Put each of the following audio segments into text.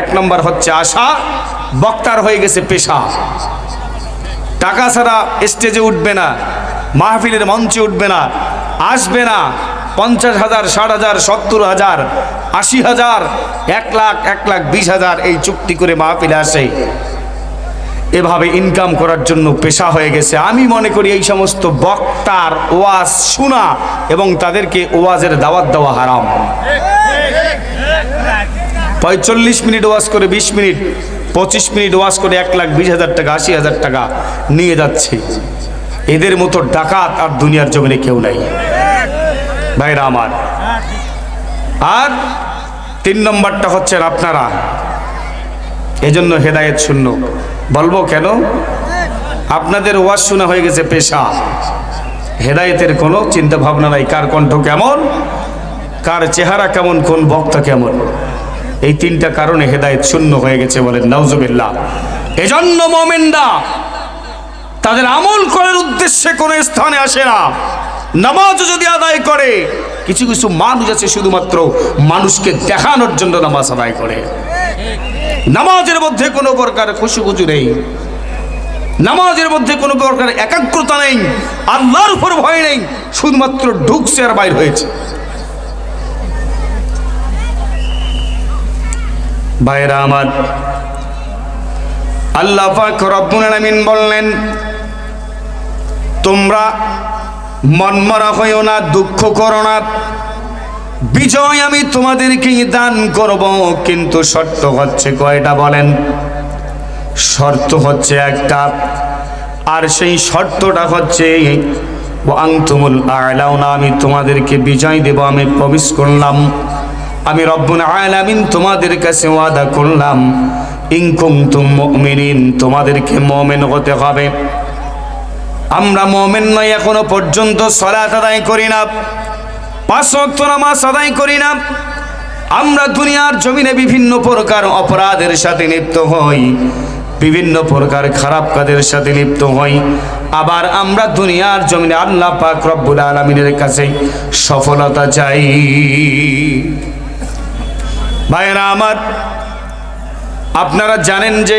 এক নম্বর হচ্ছে আশা, বক্তার হয়ে গেছে পেশা। টাকা ছাড়া স্টেজে উঠবে না, মাহফিলের মঞ্চে উঠবে না, আসবে না। পঞ্চাশ হাজার, ষাট হাজার, সত্তর হাজার, আশি হাজার, এক লাখ এক লাখ, বিশ হাজার এই চুক্তি করে মাহফিলে আসে। এভাবে ইনকাম করার জন্য পেশা হয়ে গেছে। আমি মনে করি এই সমস্ত বক্তার ওয়াজ শোনা এবং তাদেরকে ওয়াজের দাওয়াত দেওয়া হারাম। পঁয়তাল্লিশ মিনিট ওয়াজ করে বিশ মিনিট, পঁচিশ মিনিট ওয়াজ করে এক লাখ বিশ হাজার টাকা, আশি হাজার টাকা নিয়ে যাচ্ছে। এদের মতো ডাকাত আর দুনিয়ার জমিনে কেউ নাই। ভাইরা আমার, আর তিন নম্বরটা হচ্ছেন আপনারা। এজন্য হেদায়েত শূন্য। বলব কেন? আপনাদের ওয়াজ শোনা হয়ে গেছে পেশা। হেদায়েতের কোনো চিন্তা ভাবনা নাই। কার কণ্ঠ কেমন? কার চেহারা কেমন? কোন বক্তা কেমন? এই তিনটা কারণে হেদায়েত শূন্য হয়ে গেছে বলেন, নাউজুবিল্লাহ। এজন্য মোমেনরা তাদের আমল করার উদ্দেশ্যে কোনো স্থানে আসে না। নামাজ যদি আদায় করে, কিছু কিছু মানুষ আছে শুধুমাত্র মানুষকে দেখানোর জন্য নামাজ আদায় করে। নামাজের মধ্যে কোনো প্রকার খুশুখুচু নেই। নামাজের মধ্যে কোনো প্রকার একাগ্রতা নেই। আল্লাহর উপর ভয় নেই। শুধুমাত্র ঢুকছে আর বাইর হয়েছে। ভাইরা আমার, আল্লাহ পাক রব্বুল আলামিন বললেন, তোমরা মনমরা হইও না, দুঃখ করো না। বিজয় আমি তোমাদেরকে দান করব, কিন্তু শর্ত হচ্ছে কয়টা বলেন? শর্ত হচ্ছে একটা, আর সেই শর্তটা হচ্ছে আংতুমুল আলাউনা, আমি তোমাদেরকে বিজয় দেব, আমি প্রবেশ করলাম। আমি রব্বুল আলামিন তোমাদের কাছে ওয়াদা করলাম ইনকুম তুম মুমিনিন, তোমাদেরকে মুমিন হতে হবে। আমরা মুমিন নই, এখনও পর্যন্ত সালাত আদায় করি না, পাঁচ ওয়াক্ত নামাজ আদায় করি না। আমরা দুনিয়ার জমিনে বিভিন্ন প্রকার অপরাধের সাথে লিপ্ত হই, বিভিন্ন প্রকার খারাপ কাজের সাথে লিপ্ত হই। আবার আমরা দুনিয়ার জমিনে আল্লাহ পাক রব্বুল আলমিনের কাছে সফলতা চাই। ভাইয়েরা আমার, আপনারা জানেন যে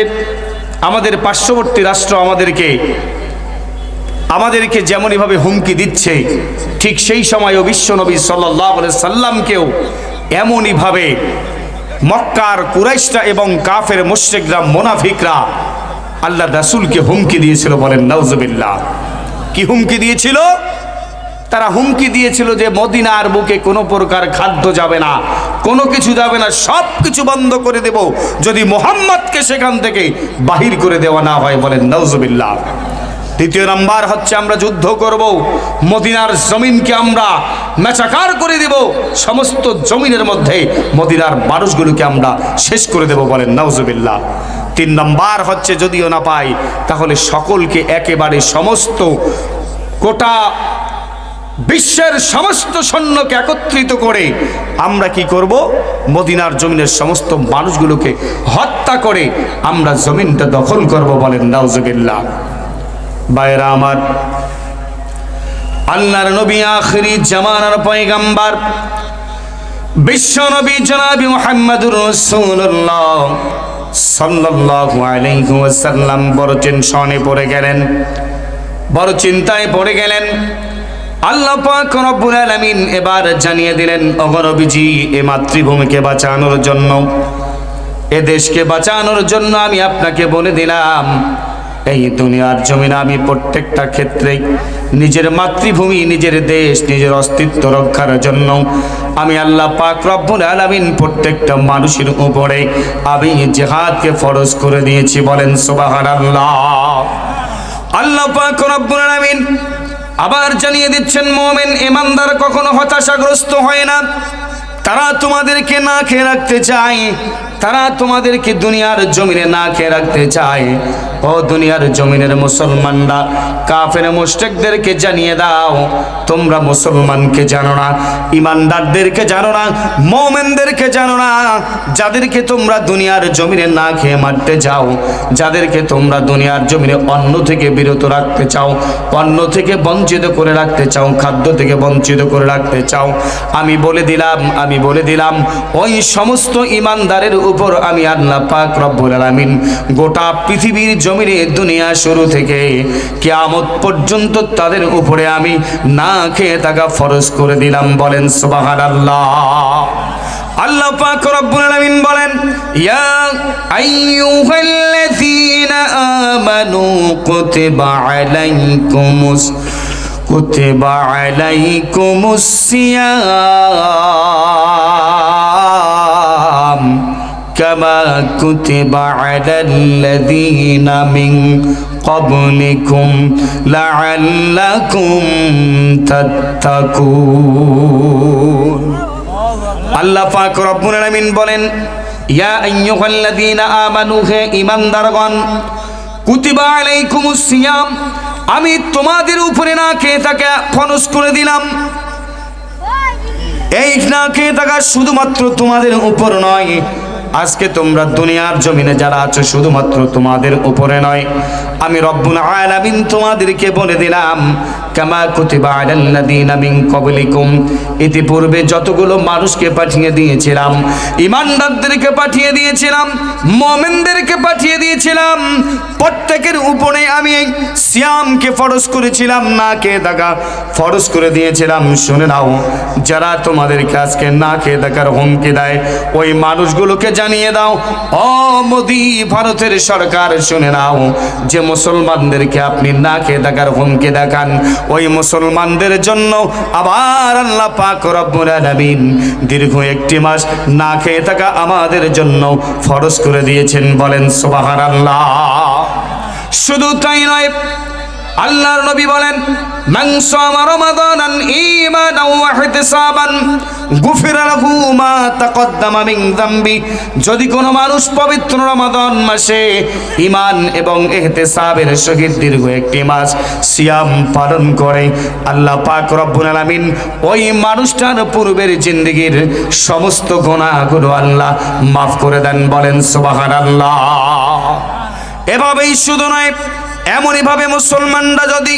আমাদের পার্শ্ববর্তী রাষ্ট্র আমাদেরকে আমাদেরকে যেমনইভাবে হুমকি দিচ্ছে, ঠিক সেই সময়ও বিশ্বনবী সাল্লাহ সাল্লামকেও এমনইভাবে মক্কার কুরাইশরা এবং কাফের মুশ্রিকরা, মোনাফিকরা আল্লাহ রাসুলকে হুমকি দিয়েছিল বলেন নওজবিল্লাহ কি হুমকি দিয়েছিল? তারা হুমকি দিয়েছিল যে মদিনার বুকে কোনো প্রকার খাদ্য যাবে না। কোনো কিছু যাবে না সব কিছু বন্ধ করে দেব। যদি মোহাম্মদকে সেখান থেকে বাহির করে দেওয়া না হয় বলেন নওজবিল্লাহ দ্বিতীয় নাম্বার হচ্ছে আমরা যুদ্ধ করব, মদিনার জমিনকে আমরা মেচাকার করে দেব, সমস্ত জমিনের মধ্যে মদিনার মানুষগুলোকে আমরা শেষ করে দেব বলেন নওজবিল্লাহ তিন নম্বর হচ্ছে যদিও না পাই, তাহলে সকলকে একেবারে সমস্ত কোটা বিশ্বের সমস্ত সৈন্যকে একত্রিত করে আমরা কি করব? মদিনার জমিনের সমস্ত মানুষগুলোকে হত্যা করে আমরা জমিনটা দখল করব বলেন, নাউজুবিল্লাহ। বাইরা আমার, আল্লাহর নবী আখরি জামানার পয়গাম্বার, বিশ্ব নবী জনাবি মুহাম্মদুর রাসূলুল্লাহ সাল্লাল্লাহু আলাইহি ওয়াসাল্লাম বড় টেনশনে পড়ে গেলেন, বড় চিন্তায় পড়ে গেলেন। আল্লাহ পাক রব্বুল আলামিন এবার জানিয়ে দিলেন অগরবিজি এ মাতৃভূমিকে বাঁচানোর জন্য, এ দেশকে বাঁচানোর জন্য আমি আপনাকে বলে দিলাম, এই দুনিয়ার জমিনে আমি প্রত্যেকটা ক্ষেত্রে নিজের মাতৃভূমি, নিজের দেশ, নিজের অস্তিত্ব রক্ষার জন্য আমি আল্লাহ পাক রব্বুল আলামিন প্রত্যেকটা মানুষের উপরে আমি জেহাদকে ফরজ করে দিয়েছি। বলেন, সুবহানাল্লাহ। আল্লাহ পাক রব্বুল আলামিন আবার জানিয়ে দিচ্ছেন মোমেন, ইমানদার কখনো হতাশাগ্রস্ত হয় না। তারা তোমাদেরকে না খেয়ে রাখতে চায়। তারা তোমাদেরকে দুনিয়ার জমিনে না খেয়ে রাখতে চায়। ও দুনিয়ার জমিনের মুসলমানরা, কাফের মুশরিকদেরকে জানিয়ে দাও, তোমরা মুসলমানকে জানো না, ইমানদারদেরকে জানো না, মোমেনদেরকে জানো না। যাদেরকে তোমরা দুনিয়ার জমিনে না খেয়ে মারতে যাও যাদেরকে তোমরা দুনিয়ার জমিনে অন্ন থেকে বিরত রাখতে চাও, অন্ন থেকে বঞ্চিত করে রাখতে চাও, খাদ্য থেকে বঞ্চিত করে রাখতে চাও। আমি বলে দিলাম, আমি বলে দিলাম, ওই সমস্ত ইমানদারের উপর আমি আল্লাহ পাক রব্বুল আলামিন গোটা পৃথিবীর জমিনে দুনিয়া শুরু থেকে কিয়ামত পর্যন্ত তাদের উপরে আমি না খেয়ে থাকা ফরজ করে দিলাম বলেন সুবহানাল্লাহ। আল্লাহ পাক রব্বুল আলামিন বলেন, ইয়া আইয়ুহাল্লাযীনা আমানু কুতিবা আলাইকুমুস কুতিবা আলাইকুমুস সিয়াম। كما كتب على الذين من قبلكم لعلكم تتقون আল্লাহ পাক রব্বুল আলামিন বলেন ইয়া আইয়ুহাল্লাযীনা আমানু হে ঈমানদারগণ কুতিবা আলাইকুমুস সিয়াম আমি তোমাদের উপরে না খেয়ে থাকে ফরজ করে দিলাম এই না খেয়ে থাকা শুধুমাত্র তোমাদের উপর নয় আজকে তোমরা দুনিয়ার জমিনে যারা আছো, শুধুমাত্র তোমাদের উপরে নয়, আমি রব্বুল আলামিন তোমাদেরকে বলে দিলাম কামা কুতিবা আলাল্লাযীনা মিন ক্বাবলিকুম। ইতিপূর্বে যতগুলো মানুষকে পাঠিয়ে দিয়েছিলাম ইমানদারদেরকে পাঠিয়ে দিয়েছিলাম, মুমিনদেরকে পাঠিয়ে দিয়েছিলাম, প্রত্যেকের উপরে আমি এই সিয়ামকে ফরজ করেছিলাম না কে থাকা ফরজ করে দিয়েছিলাম। শুনে নাও, যারা তোমাদেরকে আজকে না খেয়ে থাকার হুমকি দেয়, ওই মানুষগুলোকে জানিয়ে দাও, ও মোদি ভারতের সরকার, শুনে নাও, যে মুসলমানদেরকে আপনি না খেয়ে থাকার হুমকি দেখান ওই মুসলমানদের জন্য আবার আল্লাহ পাক রব্বুল আলামিন দীর্ঘ একটি মাস না খেয়ে থাকা আমাদের জন্য ফরজ করে দিয়েছেন। বলেন সুবহানাল্লাহ। শুধু তাই নয় আল্লাহর নবী বলেন, মান সামা রমাদানান ঈমানান ওয়া ইহতিসাবান, গুফিরা লাহু মা তাকদ্দামা মিন যামবি। যদি কোনো মানুষ পবিত্র রমাদান মাসে ঈমান এবং ইহতিসাবের সহিত দীর্ঘ একটি মাস সিয়াম পালন করে, আল্লাহ পাক রব্বুল আলামিন ওই মানুষটার পূর্বের জিন্দেগীর সমস্ত গুনাহগুলো আল্লাহ মাফ করে দেন, বলেন সুবহানাল্লাহ। এভাবেই শুধু নয় এমনইভাবে মুসলমানরা যদি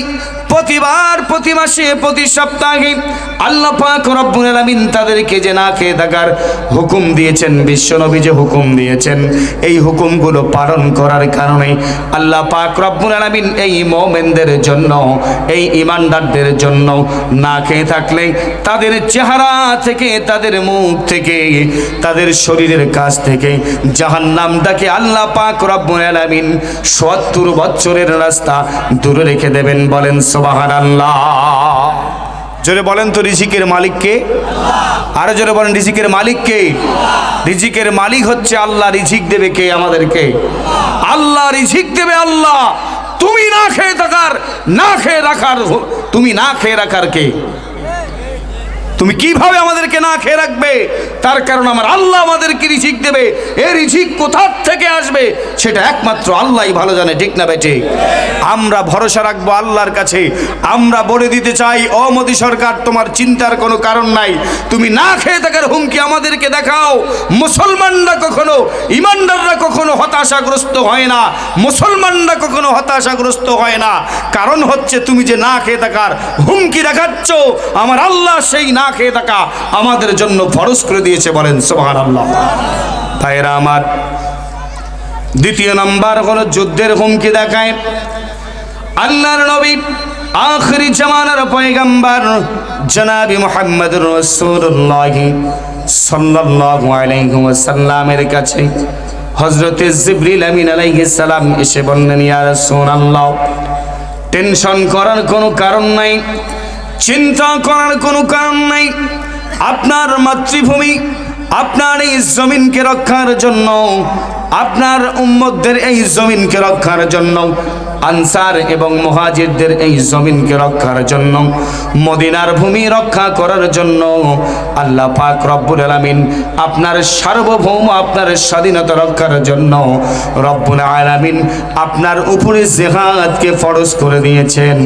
প্রতিবার, প্রতি মাসে, প্রতি সপ্তাহে আল্লাহ পাক রব্বুল আলামিন তাদেরকে যে না খেয়ে থাকার হুকুম দিয়েছেন বিশ্বনবী যে হুকুম দিয়েছেন, এই হুকুমগুলো পালন করার কারণে আল্লাহ পাক রব্বুল আলামিন এই মোমেনদের জন্য, এই ইমানদারদের জন্য না খেয়ে থাকলে তাদের চেহারা থেকে, তাদের মুখ থেকে, তাদের শরীরের কাছ থেকে জাহান্নামটাকে আল্লাহ পাক রব্বুল আলামিন সত্তর বছরের রাস্তা দূরে রেখে দেবেন বলেন সুবহানাল্লাহ। জোরে বলেন তো রিজিকের মালিককে। আরও জোরে বলেন, রিজিকের মালিককে। রিজিকের মালিক হচ্ছে আল্লাহ, রিজিক দেবে কে আমাদেরকে? আল্লাহ রিজিক দেবে আল্লাহ। তুমি না খেয়ে থাকার, না খেয়ে রাখার তুমি না খেয়ে রাখার কে? তুমি কীভাবে আমাদেরকে না খেয়ে রাখবে? তার কারণ আমার আল্লাহ আমাদেরকে রিজিক দেবে। এই রিজিক কোথার থেকে আসবে? সেটা একমাত্র আল্লাহই ভালো জানে, ঠিক না বেটে আমরা ভরসা রাখব আল্লাহর কাছে। আমরা বলে দিতে চাই, ও মোদী সরকার, তোমার চিন্তার কোনো কারণ নাই। তুমি না খেয়ে থাকার হুমকি আমাদেরকে দেখাও। মুসলমানরা কখনো, ইমানদাররা কখনো হতাশাগ্রস্ত হয় না। মুসলমানরা কখনো হতাশাগ্রস্ত হয় না। কারণ হচ্ছে তুমি যে না খেয়ে থাকার হুমকি দেখাচ্ছ, আমার আল্লাহ সেই না খেয়ে থাকা আমাদের জন্য ফরজ করে দিয়েছে বলেন সোহান আল্লাহ ভাইরা আমার, দ্বিতীয় নাম্বার হলো যুদ্ধের হুমকি দেখায়। আল্লাহর নবী আখরি জামানার পয়গাম্বার জনাবি মোহাম্মদ রসুল্লাহ সাল্লাল্লাহু আলাইহি ওয়াসাল্লামের কাছে হযরতে জিবরিল আমিন আলাইহিস সালাম এসে বললেন, ইয়া রাসূলুল্লাহ, টেনশন করার কোনো কারণ নাই। চিন্তা করার কোনো কারণ নাই। আপনার মাতৃভূমি আপনার এই জমিনকে রক্ষার জন্য আপনার উম্মতদের এই জমিনকে রক্ষার জন্য, আনসার এবং মহাজিরদের এই জমিনকে রক্ষার জন্য, মদিনার ভূমি রক্ষা করার জন্য আল্লাহ পাক রব্বুল আলামিন আপনার সার্বভৌম, আপনার স্বাধীনতা রক্ষার জন্য রব্বুল আলামিন আপনার উপরে জেহাদকে ফরজ করে দিয়েছেন।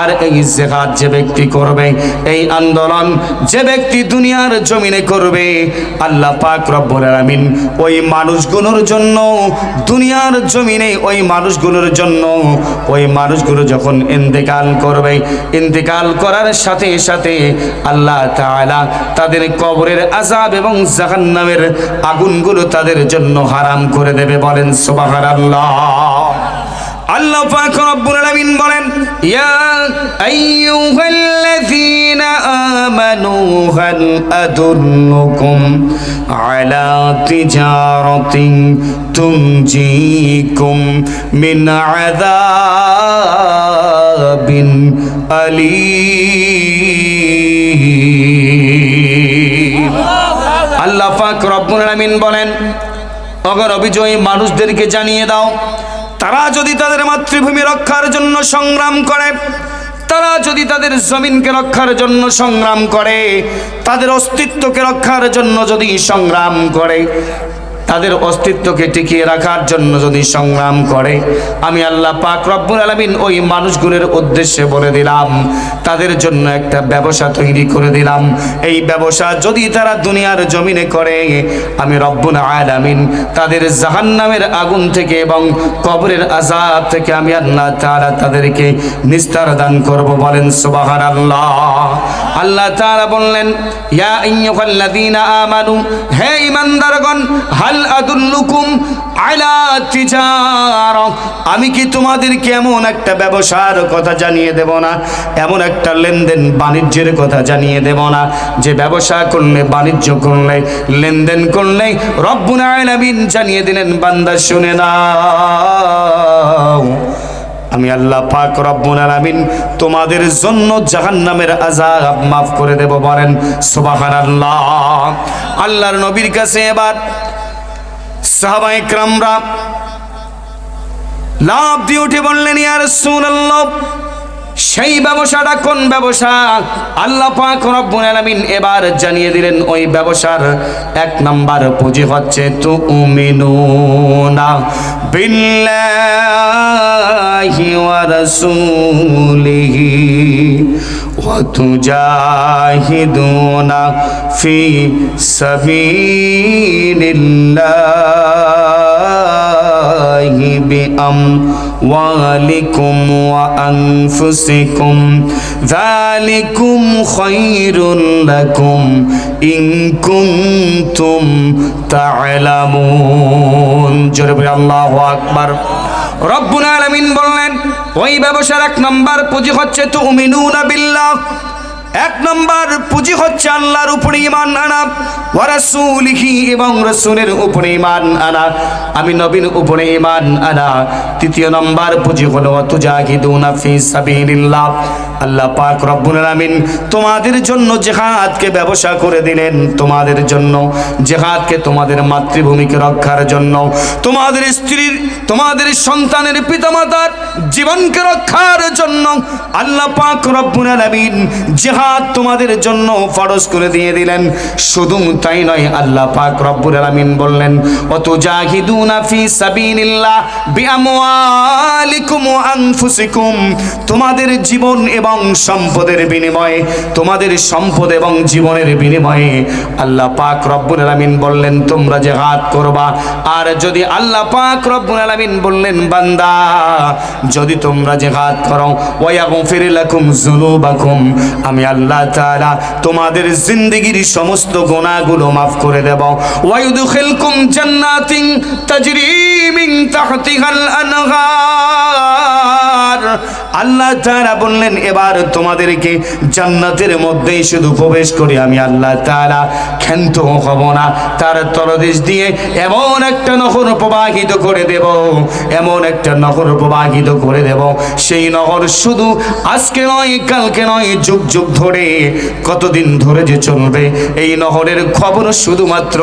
আর এই জেহাদ যে ব্যক্তি করবে, এই আন্দোলন যে ব্যক্তি দুনিয়ার জমিনে করবে, আল্লাহ পাক রব্বুল আলামিন ওই মানুষগুলোর জন্য দুনিয়ার জমিনে ওই মানুষগুলোর জন্য, ওই মানুষগুলো যখন ইন্তেকাল করবে, ইন্তেকাল করার সাথে সাথে আল্লাহ তাআলা তাদের কবরের আযাব এবং জাহান্নামের আগুনগুলো তাদের জন্য হারাম করে দেবে বলেন সুবহানাল্লাহ। আল্লাহ পাক রব্বুল আলামিন বলেন, ইয়া আইয়ুহাল্লাযীনা আমানু হাল আদুল্লুকুম আলা তিজারাতিন তুনজিকুম মিন আযাবিন আলীম। আল্লাহ পাক রব্বুল আলামিন বলেন, অগর অভিজয়ী মানুষদেরকে জানিয়ে দাও, তারা যদি তাদের মাতৃভূমি রক্ষার জন্য সংগ্রাম করে তারা যদি তাদের জমিনকে রক্ষার জন্য সংগ্রাম করে, তাদের অস্তিত্বকে রক্ষার জন্য যদি সংগ্রাম করে তাদের অস্তিত্বকে টিকিয়ে রাখার জন্য যদি সংগ্রাম করে, আমি আল্লাহ পাক রব্বুল আলমিন ওই মানুষগুলোর উদ্দেশ্যে বলে দিলাম, তাদের জন্য একটা ব্যবসা তৈরি করে দিলাম। এই ব্যবসা যদি তারা দুনিয়ার জমিনে করে, আমি রব্বুল আলামিন তাদের জাহান্নামের আগুন থেকে এবং কবরের আজাব থেকে আমি আল্লাহ তারা তাদেরকে নিস্তার দান করব বলেন সুবহানাল্লাহ। আল্লাহ তাআলা বললেন, ইয়া আইয়ুহাল্লাযীনা আমানু, হে ঈমানদারগণ, হাল আদুল্লুকুম আলা তিজারা। আমি কি তোমাদেরকে এমন একটা ব্যবসার কথা জানিয়ে দেব না? এমন একটা লেনদেন বাণিজ্যের কথা জানিয়ে দেব না? যে ব্যবসা করলে, বাণিজ্য করলে, লেনদেন করলে রব্বুল আলামিন জানিয়ে দিলেন, বান্দা শুনে নাও। আমি আল্লাহ পাক রব্বুল আলামিন তোমাদের জন্য জাহান্নামের আযাব মাফ করে দেব বলেন, সুবহানাল্লাহ। আল্লাহর নবীর কাছে এবার সাহাবা ইকরামরা লাভ দিয়ে উঠে বললেন, ইয়া রাসূলুল্লাহ, সেই ব্যবসাটা কোন ব্যবসা? আল্লাহ পাক রব্বুল আলামিন এবার জানিয়ে দিলেন, ওই ব্যবসার এক নাম্বার পুঁজি হচ্ছে তুমিনুনা। বিল্লাহ الله ورسوله وتجاهدون في سبيل الله بأموالكم وأنفسكم ذلكم خير لكم إن كنتم تعلمون جرب الله أكبر রব্বুল আলামিন বললেন ওই ব্যবসার এক নাম্বার পুঁজি হচ্ছে তুমিনুনা বিল্লাহ। এক নম্বর পুঁজি হচ্ছে আল্লাহর উপরে ইমান আনা ওয়ারাসুলিহি এবং রসুলের উপরে ইমান আনা। আমি নবীর উপরে ইমান আনা। তৃতীয় নম্বর পুঁজি হলো, তুজাহিদুনা ফি সাবিলিল্লাহ। আল্লাহ পাক রব্বুল আলামিন তোমাদের জন্য জিহাদকে ব্যবসা করে দিলেন। তোমাদের জন্য জিহাদকে তোমাদের মাতৃভূমিকে রক্ষার জন্য। তোমাদের স্ত্রীর, তোমাদের সন্তানের পিতামাতার জীবনকে রক্ষার জন্য আল্লাহ পাক রব্বুল আলামিন জিহাদ তোমাদের জন্য ফরজ করে দিয়ে দিলেন। শুধু তাই নয়, আল্লাহ পাক রব্বুল আলামিন বললেন অত জাহিদুনা ফি সাবিলিল্লাহ বিআমওয়ালিকুম ওয়া আনফুসিকুম। তোমাদের জীবন এবং সম্পদের বিনিময়ে, তোমাদের সম্পদ এবং জীবনের বিনিময়ে আল্লাহ পাক রব্বুল আলামিন বললেন, তোমরা জিহাদ করবা। আর যদি আল্লাহ পাক রব্বুল আলামিন বললেন, বান্দা, যদি তোমরা জিহাদ করো ওয়ায়াগফির লাকুম যুনুবাকুম। আমি আল্লাহ তাআলা তোমাদের জিন্দেগীর সমস্ত গুনাহগুলো মাফ করে দেব। ওয়ায়ুদখিলকুম জান্নাতিন তাজরি মিন তাহতিহাল আনহার। আল্লাহ তাআলা বললেন, এবার তোমাদেরকে জান্নাতের মধ্যেই শুধু প্রবেশ করি। আমি আল্লাহ তারা ক্ষান্ত হব না। তার তলদেশ দিয়ে এমন একটা নহর প্রবাহিত করে দেব, এমন একটা নহর প্রবাহিত করে দেব। সেই নহর শুধু আজকে নয়, কালকে নয়, যুগ যুগ ধরে কতদিন ধরে যে চলবে, এই নহরের খবর শুধুমাত্র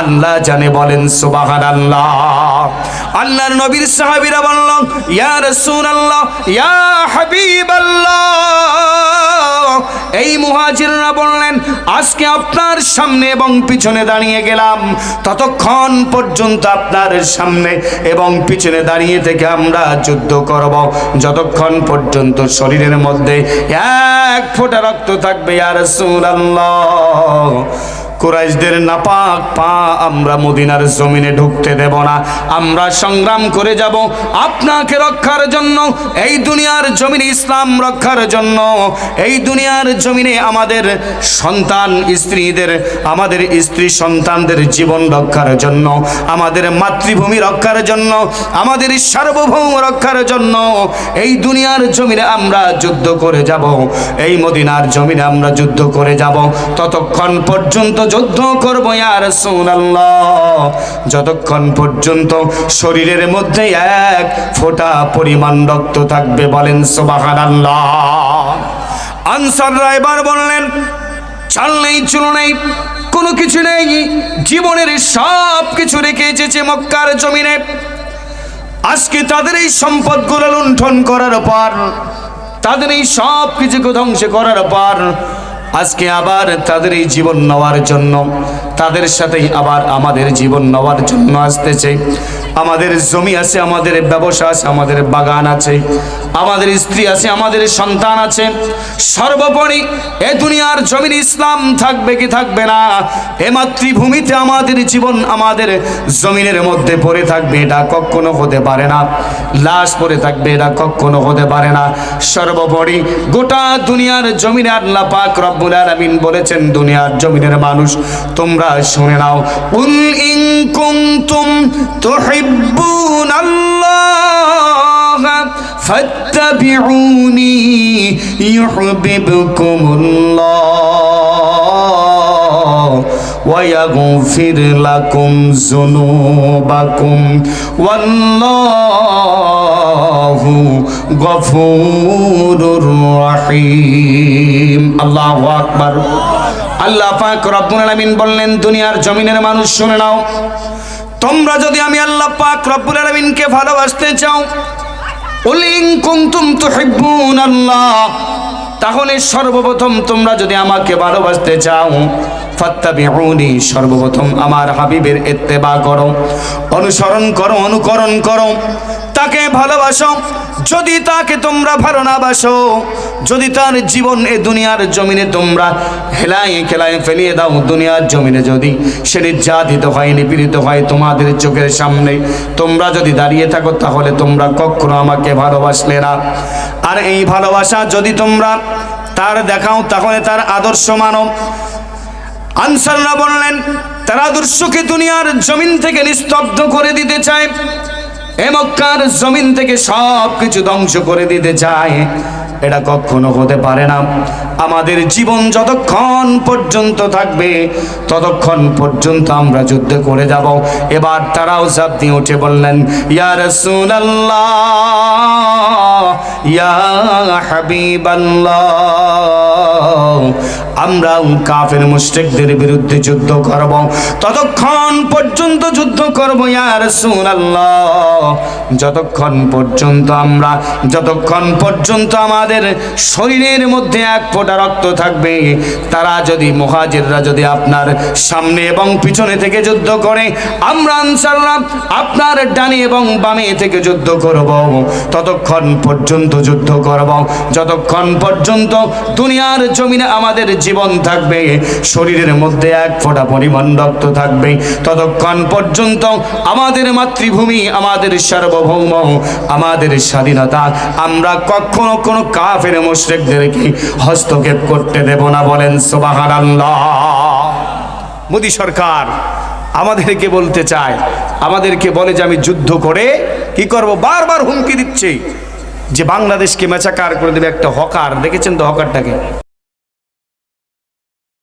আল্লাহ জানে বলেন সুবাহান আল্লাহ আল্লাহর নবীর সাহাবীরা বলল, ইয়া রাসূলুল্লাহ ইয়া হাবিবাল্লাহ। এই মুহাজিররা বললেন, আজকে আপনার সামনে এবং পিছনে দাঁড়িয়ে গেলাম। ততক্ষণ পর্যন্ত আপনার সামনে এবং পিছনে দাঁড়িয়ে থেকে আমরা যুদ্ধ করব। যতক্ষণ পর্যন্ত শরীরের মধ্যে এক ফোঁটা রক্ত থাকবে আর রাসূলুল্লাহ। কুরাইশদের নাপাক পা আমরা মদিনার জমিনে ঢুকতে দেব না। আমরা সংগ্রাম করে যাব আপনাকে রক্ষার জন্য, এই দুনিয়ার জমিনে ইসলাম রক্ষার জন্য। এই দুনিয়ার জমিনে আমাদের সন্তান, স্ত্রীদের, আমাদের স্ত্রী সন্তানদের জীবন রক্ষার জন্য, আমাদের মাতৃভূমি রক্ষার জন্য, আমাদের সার্বভৌম রক্ষার জন্য এই দুনিয়ার জমিনে আমরা যুদ্ধ করে যাব। এই মদিনার জমিনে আমরা যুদ্ধ করে যাব। ততক্ষণ পর্যন্ত যুদ্ধ করব ইয়ার রাসূলুল্লাহ। যতক্ষণ পর্যন্ত শরীরের মধ্যে এক ফোঁটা পরিমাণ রক্ত থাকবে, বলেন সুবহানাল্লাহ। আনসাররা এবার বললেন, চাল নেই, চুল নেই, কোনো কিছু নেই, জীবনের সব কিছু রেখে এসেছে মক্কার জমিনে। আজকে তাদের এই সম্পদগুলো লুণ্ঠন করার পর, তাদের এই সব কিছুকে ধ্বংস করার পর আজকে আবার তাদের এই জীবন নেওয়ার জন্য, তাদের সাথেই আবার আমাদের জীবন নেওয়ার জন্য আসতেছে। আমাদের জমি আছে, আমাদের ব্যবসা আছে, আমাদের বাগান আছে, আমাদের স্ত্রী আছে, আমাদের সন্তান আছে। সর্বোপরি এ দুনিয়ার জমিন ইসলাম থাকবে কি থাকবে না? এ মাতৃভূমিতে আমাদের জীবন আমাদের জমিনের মধ্যে পড়ে থাকবে, এটা কখনো হতে পারে না। লাশ পড়ে থাকবে, এটা কখনো হতে পারে না। সর্বোপরি গোটা দুনিয়ার জমিনে আল্লাহ পাক রব্বুল আলামিন বলেছেন দুনিয়ার জমিনের মানুষ তোমরা শুনে নাও উল ইন কুনতুম তুহিব্বুন আল্লাহ ফাত্তাবিউনি ইউহিব্বুকুমুল্লাহ ويغفر لكم ذنوبكم والله বললেন, দুনিয়ার জমিনের মানুষ শুনে নাও। তোমরা যদি আমি আল্লাহ পাক রব্বুল আলামিনকে ভালোবাসতে চাও উলিং কুনতুম তুহিব্বুন আল্লাহ, তাহলে সর্বপ্রথম তোমরা যদি আমাকে ভালোবাসতে চাও সর্বপ্রথম আমার হাবিবের এত্তেবা করো, অনুসরণ করো, অনুকরণ করো, তাকে ভালোবাসো যদি তাকে তোমরা ভালো না বাসো, যদি তার জীবন এ দুনিয়ার জমিনে তোমরা হেলায় খেলায় ফেলিয়ে দাও, দুনিয়ার জমিনে যদি সে নির্যাতিত হয়, নিপীড়িত হয় তোমাদের চোখের সামনে, তোমরা যদি দাঁড়িয়ে থাকো, তাহলে তোমরা কখনো আমাকে ভালোবাসলে না। আর এই ভালোবাসা যদি তোমরা তার দেখাও, তাহলে তার আদর্শ মানো। আনসাররা বললেন, তার আদর্শকে দুনিয়ার জমিন থেকে নিস্তব্ধ করে দিতে চায়। এ মক্কার জমিন থেকে সব কিছু ধ্বংস করে দিতে চায়। এটা কখনো হতে পারে না। আমাদের জীবন যতক্ষণ পর্যন্ত থাকবে, ততক্ষণ পর্যন্ত আমরা যুদ্ধ করে যাব। এবার তারাও চাপ দিয়ে উঠে বললেন, ইয়া রাসূলুল্লাহ, ইয়া হাবিবাল্লাহ আমরাও কাফের মুশরিকদের বিরুদ্ধে যুদ্ধ করব। ততক্ষণ পর্যন্ত যুদ্ধ করব ইয়া রাসূলুল্লাহ। যতক্ষণ পর্যন্ত আমরা, যতক্ষণ পর্যন্ত আমাদের শরীরের মধ্যে এক ফোঁটা রক্ত থাকবে, তারা যদি, মুহাজিররা যদি আপনার সামনে এবং পিছনে থেকে যুদ্ধ করে, আমরা আনসাররা আপনার ডানে এবং বামে থেকে যুদ্ধ করব। ততক্ষণ পর্যন্ত যুদ্ধ করব। যতক্ষণ পর্যন্ত দুনিয়ার জমিনে আমাদের জীবন থাকবে, শরীরের মধ্যে এক ফোঁটা পরিমাণ রক্ত থাকবে। ততক্ষণ পর্যন্ত আমাদের মাতৃভূমি, আমাদের সার্বভৌম, আমাদের স্বাধীনতা, আমরা কখনো কোনো কাফের মুশরিকদেরকে হস্তক্ষেপ করতে দেব না, বলেন সুবহানাল্লাহ। মোদি সরকার আমাদেরকে বলতে চায়, আমাদেরকে বলে যে আমি যুদ্ধ করে কি করব? বারবার হুমকি দিচ্ছে যে বাংলাদেশকে মেচাকার করে দেবে একটা হকার। দেখেছেন তো হকারটাকে?